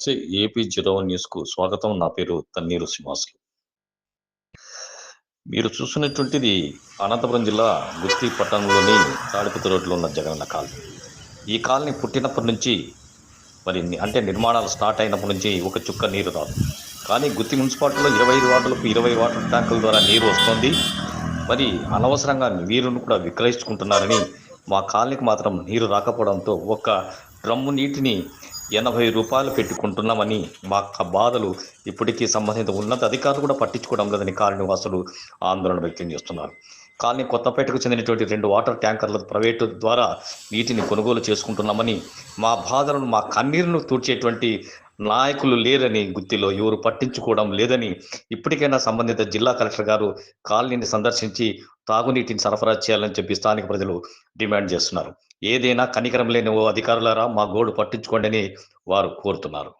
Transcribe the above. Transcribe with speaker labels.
Speaker 1: నమస్తే AP zero one న్యూస్కు స్వాగతం. నా పేరు తన్నీరు శ్రీనివాసులు. మీరు చూస్తున్నటువంటిది అనంతపురం జిల్లా గుత్తి పట్టణంలోని తాడిపతి రోడ్లో ఉన్న జగనన్న కాలనీ. ఈ కాలనీ పుట్టినప్పటి నుంచి మరి అంటే నిర్మాణాలు స్టార్ట్ అయినప్పటి నుంచి ఒక చుక్క నీరు రాదు. కానీ గుత్తి మున్సిపాలిటీలో ఇరవై ఐదు వాటర్లకు ఇరవై వాటర్ ట్యాంకుల ద్వారా నీరు వస్తుంది. మరి అనవసరంగా నీరును కూడా విక్రయించుకుంటున్నారని మా కాలనీకి మాత్రం నీరు రాకపోవడంతో ఒక్క డ్రమ్ము నీటిని ఎనభై రూపాయలు పెట్టుకుంటున్నామని మా బాధలు ఇప్పటికీ సంబంధిత ఉన్నత అధికారులు కూడా పట్టించుకోవడం లేదని కాలనీ వాసులు ఆందోళన వ్యక్తం చేస్తున్నారు. కాలనీ కొత్తపేటకు చెందినటువంటి రెండు వాటర్ ట్యాంకర్ల ప్రైవేటు ద్వారా నీటిని కొనుగోలు చేసుకుంటున్నామని మా బాధలను మా కన్నీరును తూడ్చేటువంటి నాయకులు లేరని గుత్తిలో ఎవరు పట్టించుకోవడం లేదని ఇప్పటికైనా సంబంధిత జిల్లా కలెక్టర్ గారు కాలనీని సందర్శించి తాగునీటిని సరఫరా చేయాలని చెప్పి స్థానిక ప్రజలు డిమాండ్ చేస్తున్నారు. ఏదైనా కనికరం లేని ఓ అధికారులారా మా గోడు పట్టించుకోండి అని వారు కోరుతున్నారు.